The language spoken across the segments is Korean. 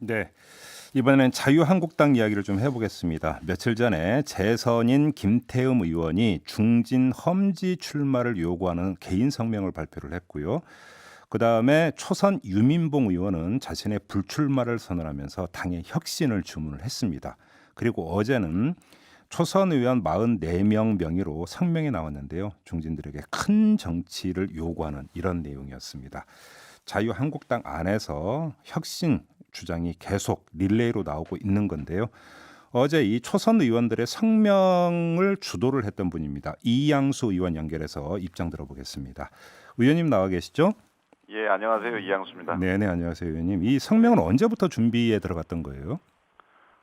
네. 이번에는 자유한국당 이야기를 좀 해보겠습니다. 며칠 전에 재선인 김태흠 의원이 중진 험지 출마를 요구하는 개인 성명을 발표를 했고요. 그 다음에 초선 유민봉 의원은 자신의 불출마를 선언하면서 당의 혁신을 주문을 했습니다. 그리고 어제는 초선 의원 44명 명의로 성명이 나왔는데요. 중진들에게 큰 정치를 요구하는 이런 내용이었습니다. 자유한국당 안에서 혁신 주장이 계속 릴레이로 나오고 있는 건데요. 어제 이 초선 의원들의 성명을 주도를 했던 분입니다. 이양수 의원 연결해서 입장 들어보겠습니다. 의원님 나와 계시죠? 예, 안녕하세요. 이양수입니다. 네 네 안녕하세요 의원님. 이 성명은 언제부터 준비에 들어갔던 거예요?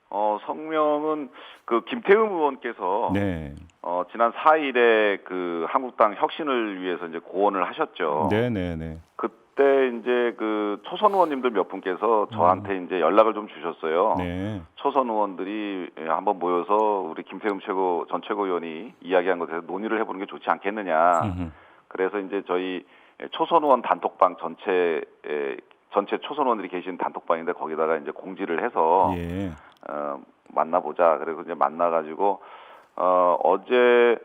어, 성명은 그 김태흠 의원께서 네. 어, 지난 4일에 그 한국당 혁신을 위해서 이제 고언을 하셨죠. 네 네 네. 그 때 이제 그 초선 의원님들 몇 분께서 저한테 이제 연락을 좀 주셨어요. 음. 네. 초선 의원들이 예, 한번 모여서 우리 김태흠 최고 전 최고위원이 이야기한 것에 대해서 논의를 해보는 게 좋지 않겠느냐. 음흠. 그래서 이제 저희 초선 의원 단톡방 전체 에, 전체 초선 의원들이 계신 단톡방인데 거기다가 이제 공지를 해서 예. 어, 만나보자. 그래서 이제 만나가지고 어, 어제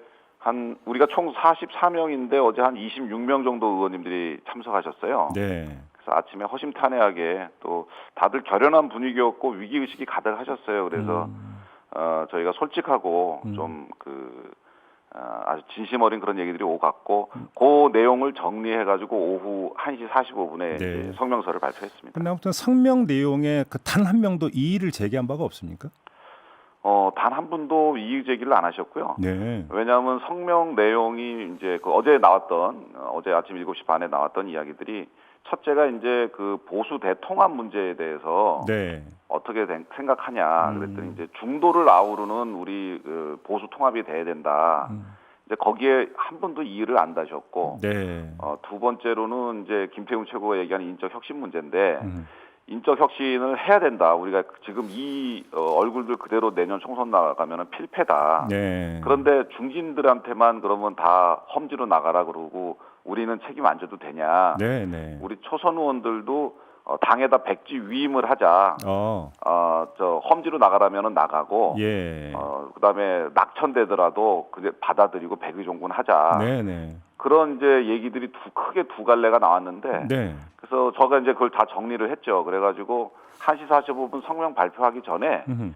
한 우리가 총 44명인데 어제 한 26명 정도 의원님들이 참석하셨어요. 네. 그래서 아침에 허심탄회하게 또 다들 결연한 분위기였고 위기 의식이 가득하셨어요. 그래서 음. 어, 저희가 솔직하고 음. 좀그 어, 아주 진심 어린 그런 얘기들이 오갔고 그 내용을 정리해가지고 오후 1시 45분에 네. 성명서를 발표했습니다. 근데 아무튼 성명 내용에 그 단 한 명도 이의를 제기한 바가 없습니까? 어, 단 한 분도 이의 제기를 안 하셨고요. 네. 왜냐하면 성명 내용이 이제 그 어제 나왔던 어, 어제 아침 7시 반에 나왔던 이야기들이 첫째가 이제 그 보수 대통합 문제에 대해서 네. 어떻게 된- 생각하냐 음. 그랬더니 이제 중도를 아우르는 우리 그 보수 통합이 돼야 된다. 음. 이제 거기에 한 분도 이의를 안 다셨고 네. 어, 두 번째로는 이제 김태훈 최고가 얘기하는 인적 혁신 문제인데 음. 인적 혁신을 해야 된다. 우리가 지금 이 어, 얼굴들 그대로 내년 총선 나가면은 필패다. 네. 그런데 중진들한테만 그러면 다 험지로 나가라 그러고 우리는 책임 안 져도 되냐? 네, 네. 우리 초선 의원들도 어, 당에다 백지 위임을 하자. 어. 어, 저 험지로 나가라면은 나가고 예. 어, 그다음에 낙천되더라도 그게 받아들이고 백의종군 하자. 네, 네. 그런 이제 얘기들이 두, 크게 두 갈래가 나왔는데 네. 그래서 저가 이제 그걸 다 정리를 했죠. 그래가지고 1시 45분 성명 발표하기 전에 음흠.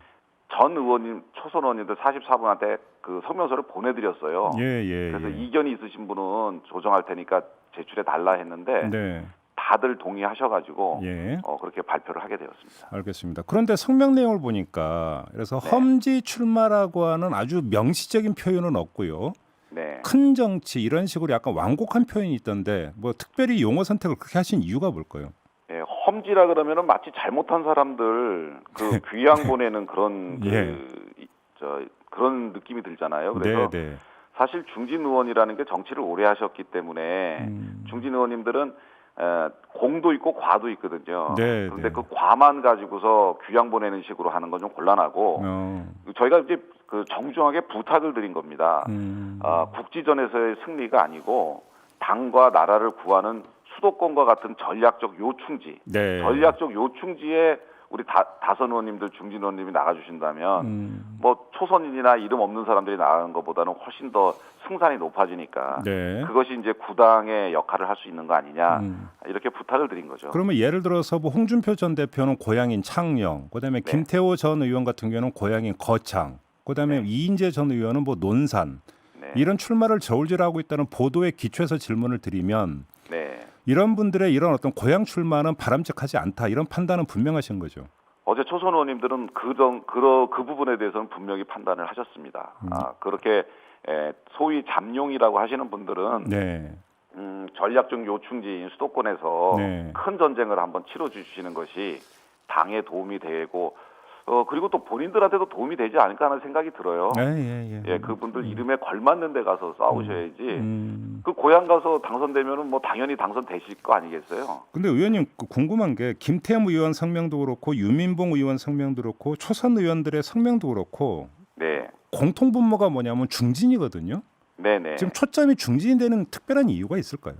전 의원님, 초선 의원님들 44분한테 그 성명서를 보내드렸어요. 예, 예. 그래서 예. 이견이 있으신 분은 조정할 테니까 제출해 달라 했는데 네. 다들 동의하셔가지고 예. 어, 그렇게 발표를 하게 되었습니다. 알겠습니다. 그런데 성명 내용을 보니까 그래서 네. 험지 출마라고 하는 아주 명시적인 표현은 없고요. 네. 큰 정치 이런 식으로 약간 완곡한 표현이 있던데 뭐 특별히 용어 선택을 그렇게 하신 이유가 뭘까요? 예, 험지라 그러면은 마치 잘못한 사람들 그 귀양 보내는 그런 그, 예. 이- 저 그런 느낌이 들잖아요. 그래서 네, 네. 사실 중진 의원이라는 게 정치를 오래 하셨기 때문에 음. 중진 의원님들은 에, 공도 있고 과도 있거든요. 네, 그런데 네. 그 과만 가지고서 귀양 보내는 식으로 하는 건 좀 곤란하고 어. 저희가 이제 그 정중하게 부탁을 드린 겁니다. 음. 아, 국지전에서의 승리가 아니고 당과 나라를 구하는 수도권과 같은 전략적 요충지, 네. 전략적 요충지에 우리 다, 다선 의원님들, 중진 의원님이 나가주신다면 음. 뭐 초선인이나 이름 없는 사람들이 나가는 것보다는 훨씬 더 승산이 높아지니까 네. 그것이 이제 구당의 역할을 할 수 있는 거 아니냐 음. 이렇게 부탁을 드린 거죠. 그러면 예를 들어서 뭐 홍준표 전 대표는 고향인 창녕, 그다음에 네. 김태호 전 의원 같은 경우는 고향인 거창, 그다음에 이인재 전 의원은 뭐 논산 네. 이런 출마를 저울질하고 있다는 보도에 기초해서 질문을 드리면 네. 이런 분들의 이런 어떤 고향 출마는 바람직하지 않다 이런 판단은 분명하신 거죠. 어제 초선 의원님들은 그런 그, 그 부분에 대해서는 분명히 판단을 하셨습니다. 음. 아, 그렇게 에, 소위 잠룡이라고 하시는 분들은 네, 음, 전략적 요충지인 수도권에서 네. 큰 전쟁을 한번 치러 주시는 것이 당에 도움이 되고 어 그리고 또 본인들한테도 도움이 되지 않을까 하는 생각이 들어요. 예, 예, 예. 예, 그분들 이름에 걸맞는 데 가서 싸우셔야지. 음. 그 고향 가서 당선되면은 뭐 당연히 당선되실 거 아니겠어요? 근데 의원님 그 궁금한 게 김태흠 의원 성명도 그렇고 유민봉 의원 성명도 그렇고 초선 의원들의 성명도 그렇고 네, 공통 분모가 뭐냐면 중진이거든요. 네, 네. 지금 초점이 중진이 되는 특별한 이유가 있을까요?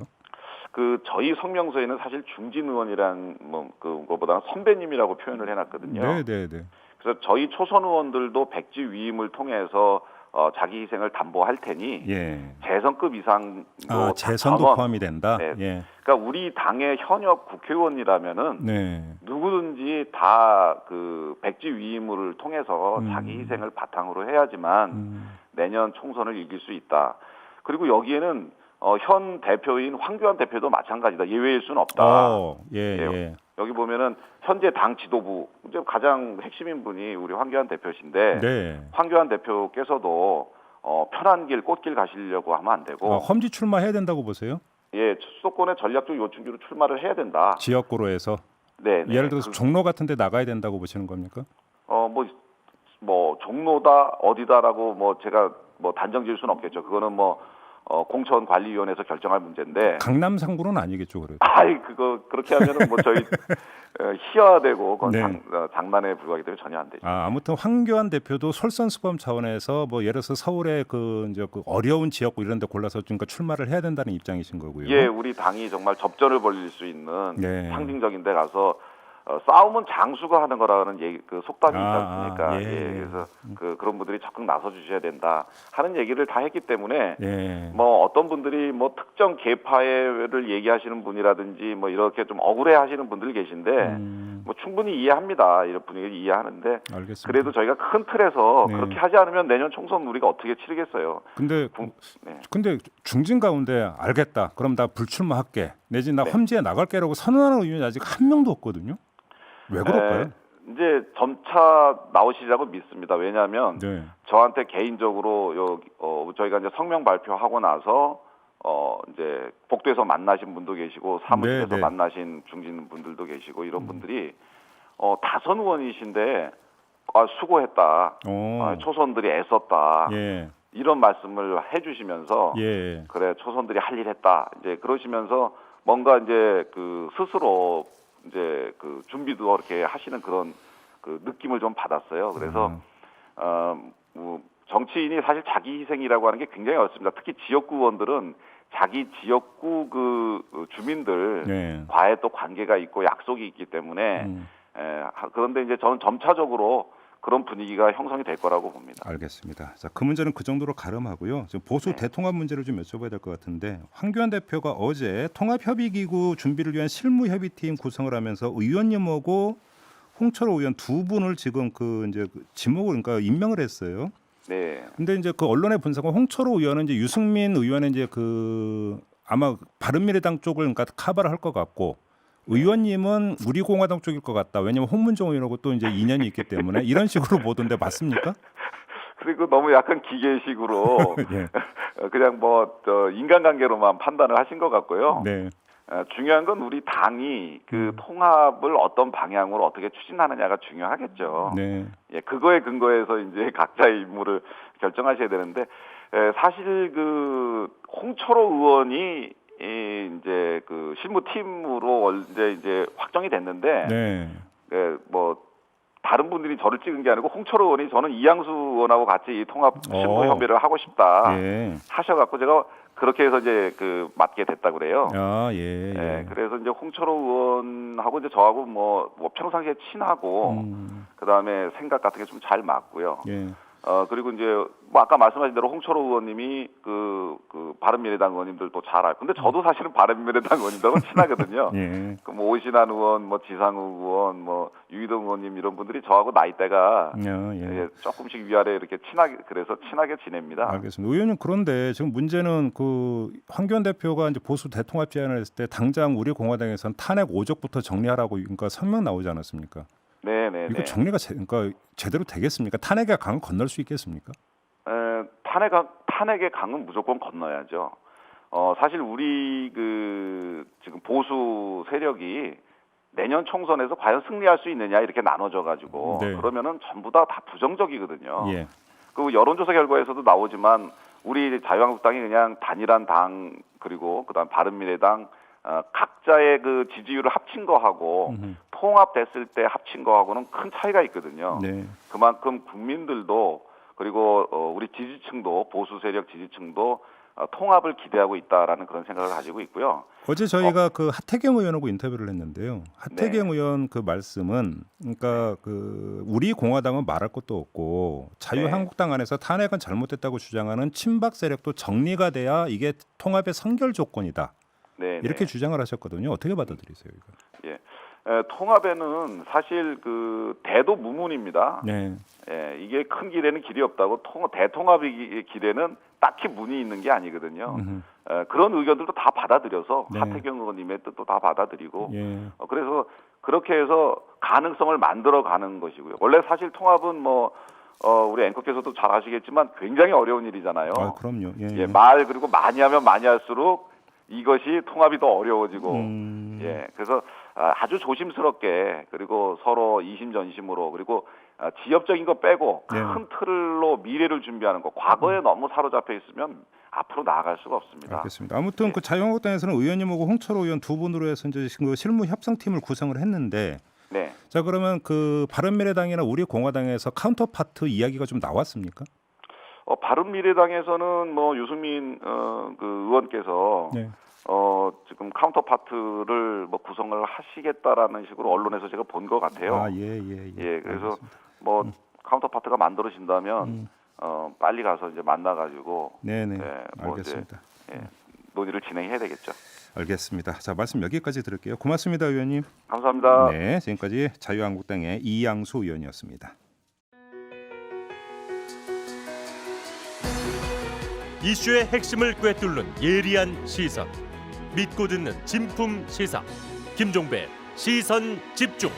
그 저희 성명서에는 사실 중진 의원이란 뭐 그거보다는 선배님이라고 표현을 해놨거든요. 네, 네, 네. 그래서 저희 초선 의원들도 백지 위임을 통해서 어, 자기 희생을 담보할 테니 예. 재선급 이상도 아, 재선도 전원, 포함이 된다. 네. 예. 그러니까 우리 당의 현역 국회의원이라면은 네. 누구든지 다 그 백지 위임을 통해서 음. 자기 희생을 바탕으로 해야지만 음. 내년 총선을 이길 수 있다. 그리고 여기에는 어, 현 대표인 황교안 대표도 마찬가지다. 예외일 수는 없다. 어, 예, 예. 예. 여기 보면은 현재 당 지도부 이제 가장 핵심인 분이 우리 황교안 대표신데 네. 황교안 대표께서도 어, 편한 길 꽃길 가시려고 하면 안 되고 어, 험지 출마해야 된다고 보세요? 예 수도권의 전략적 요충지로 출마를 해야 된다. 지역구로 해서 네, 네. 예를 들어서 그, 종로 같은 데 나가야 된다고 보시는 겁니까? 어 뭐 뭐 종로다 어디다라고 뭐 제가 뭐 단정 지을 수는 없겠죠. 그거는 뭐 어, 공천 관리위원회에서 결정할 문제인데 강남 상구는 아니겠죠, 그래도. 아이 그거 그렇게 하면은 뭐 저희 어, 희화되고 그건 네. 장, 어, 장난에 불과하기 때문에 전혀 안 되죠. 아, 아무튼 황교안 대표도 솔선수범 차원에서 뭐 예를 들어서 서울의 그 이제 그 어려운 지역구 이런 데 골라서 그러니까 출마를 해야 된다는 입장이신 거고요. 예, 우리 당이 정말 접전을 벌릴 수 있는 네. 상징적인 데 가서 어, 싸움은 장수가 하는 거라는 얘기 그 속담이 있지 아, 않습니까? 아, 예, 예, 예. 그래서 그 그런 분들이 적극 나서 주셔야 된다 하는 얘기를 다 했기 때문에 예. 뭐 어떤 분들이 뭐 특정 계파를 얘기하시는 분이라든지 뭐 이렇게 좀 억울해 하시는 분들 계신데 음, 뭐 충분히 이해합니다. 이런 분위기를 이해하는데 알겠습니다. 그래도 저희가 큰 틀에서 네. 그렇게 하지 않으면 내년 총선 우리가 어떻게 치르겠어요. 근데 군- 네. 근데 중진 가운데 알겠다. 그럼 나 불출마할게. 내지 나 네. 험지에 나갈게라고 선언하는 의원이 아직 한 명도 없거든요. 왜 그럴까요? 에, 이제 점차 나오시리라고 믿습니다. 왜냐하면 네. 저한테 개인적으로 여기 어, 저희가 이제 성명 발표하고 나서 어 이제 복도에서 만나신 분도 계시고 사무실에서 네, 네. 만나신 중진 분들도 계시고 이런 음. 분들이 어 다선 의원이신데 아 수고했다. 어. 아, 초선들이 애썼다. 예. 이런 말씀을 해주시면서 예. 그래 초선들이 할 일 했다. 이제 그러시면서 뭔가 이제 그 스스로 이제 그 준비도 이렇게 하시는 그런 그 느낌을 좀 받았어요. 그래서 음. 어, 뭐 정치인이 사실 자기 희생이라고 하는 게 굉장히 어렵습니다. 특히 지역구 의원들은 자기 지역구 그 주민들 네. 과의 또 관계가 있고 약속이 있기 때문에 음, 에, 하- 그런데 이제 저는 점차적으로 그런 분위기가 형성이 될 거라고 봅니다. 알겠습니다. 자, 그 문제는 그 정도로 가름하고요. 지금 보수 네. 대통합 문제를 좀 여쭤봐야 될 것 같은데 황교안 대표가 어제 통합협의기구 준비를 위한 실무협의팀 구성을 하면서 의원님하고 홍철호 의원 두 분을 지금 그 이제 그 지목을 그러니까 임명을 했어요. 네. 근데 이제 그 언론의 분석은 홍철호 의원은 이제 유승민 의원은 이제 그 아마 바른미래당 쪽을 그러니까 커버를 할 것 같고 의원님은 우리 공화당 쪽일 것 같다. 왜냐면 홍문종 의원하고 또 이제 인연이 있기 때문에 이런 식으로 보던데 맞습니까? 그리고 너무 약간 기계식으로 예. 어, 그냥 뭐저 인간관계로만 판단을 하신 것 같고요. 네. 어, 중요한 건 우리 당이 그 음. 통합을 어떤 방향으로 어떻게 추진하느냐가 중요하겠죠. 네. 예, 그거에 근거해서 이제 각자의 임무를 결정하셔야 되는데 에, 사실 그 홍철호 의원이 이, 이제 그 실무 팀으로 이제 이제 확정이 됐는데 네. 예, 뭐 다른 분들이 저를 찍은 게 아니고 홍철호 의원이 저는 이양수 의원하고 같이 이 통합 실무 어. 협의를 하고 싶다 예. 하셔갖고 제가 그렇게 해서 이제 그 맡게 됐다 그래요. 아, 예. 예, 예. 그래서 이제 홍철호 의원하고 이제 저하고 뭐, 뭐 평상시에 친하고 음, 그 다음에 생각 같은 게 좀 잘 맞고요. 예. 어 그리고 이제 뭐 아까 말씀하신 대로 홍철호 의원님이 그, 그 바른미래당 의원님들도 잘 알고 근데 저도 사실은 바른미래당 의원님들하고 친하거든요. 예. 그 뭐 오신환 의원, 뭐 지상우 의원, 뭐 유희동 의원님 이런 분들이 저하고 나이대가 야, 예. 예, 조금씩 위아래 이렇게 친하게 그래서 친하게 지냅니다. 알겠습니다. 의원님 그런데 지금 문제는 그 황교안 대표가 이제 보수 대통합 제안을 했을 때 당장 우리 공화당에선 탄핵 오적부터 정리하라고 그러니까 성명 나오지 않았습니까? 네네. 이거 정리가 제, 그러니까 제대로 되겠습니까? 탄핵의 강을 건널 수 있겠습니까? 에, 탄핵 탄핵의 강은 무조건 건너야죠. 어 사실 우리 그 지금 보수 세력이 내년 총선에서 과연 승리할 수 있느냐 이렇게 나눠져 가지고 네. 그러면은 전부 다다 부정적이거든요. 예. 그 여론조사 결과에서도 나오지만 우리 자유한국당이 그냥 단일한 당 그리고 그다음 바른미래당 어, 각자의 그 지지율을 합친 거하고 음흠. 통합됐을 때 합친 거하고는 큰 차이가 있거든요. 네. 그만큼 국민들도 그리고 어, 우리 지지층도 보수 세력 지지층도 어, 통합을 기대하고 있다라는 그런 생각을 가지고 있고요. 어제 저희가 그 하태경 의원하고 인터뷰를 했는데요. 하태경 네. 의원 그 말씀은 그러니까 그 우리 공화당은 말할 것도 없고 자유한국당 안에서 탄핵은 잘못됐다고 주장하는 친박 세력도 정리가 돼야 이게 통합의 선결 조건이다. 네, 이렇게 네. 주장을 하셨거든요. 어떻게 받아들이세요, 이거? 예. 에, 통합에는 사실 그 대도 무문입니다. 네. 예, 이게 큰 길에는 길이 없다고 통, 대통합의 길에는 딱히 문이 있는 게 아니거든요. 에, 그런 의견들도 다 받아들여서 네. 하태경 의원님의 뜻도 다 받아들이고 예. 어, 그래서 그렇게 해서 가능성을 만들어 가는 것이고요. 원래 사실 통합은 뭐 어, 우리 앵커께서도 잘 아시겠지만 굉장히 어려운 일이잖아요. 아, 그럼요. 예. 예, 말 그리고 많이 하면 많이 할수록 이것이 통합이 더 어려워지고 음. 예, 그래서 아, 아주 조심스럽게 그리고 서로 이심전심으로 그리고 아, 지역적인 거 빼고 네. 큰 틀로 미래를 준비하는 거. 과거에 너무 사로잡혀 있으면 앞으로 나아갈 수가 없습니다. 알겠습니다. 아무튼 그 자유한국당에서는 의원님하고 홍철호 의원 두 분으로 해서 이제 그 실무 협상팀을 구성을 했는데 네. 자 그러면 그 바른미래당이나 우리 공화당에서 카운터파트 이야기가 좀 나왔습니까? 어, 바른 미래당에서는 뭐 유승민 어, 그 의원께서 네. 어, 지금 카운터파트를 뭐 구성을 하시겠다라는 식으로 언론에서 제가 본 것 같아요. 아, 예, 예, 예. 예, 그래서 알겠습니다. 뭐 카운터파트가 만들어진다면 음. 어, 빨리 가서 이제 만나가지고 네, 네. 예, 뭐 이제 알겠습니다. 예, 논의를 진행해야 되겠죠. 알겠습니다. 자, 말씀 여기까지 들을게요. 고맙습니다, 의원님. 감사합니다. 네, 지금까지 자유한국당의 이양수 의원이었습니다. 이슈의 핵심을 꿰뚫는 예리한 시선. 믿고 듣는 진품 시사. 김종배 시선 집중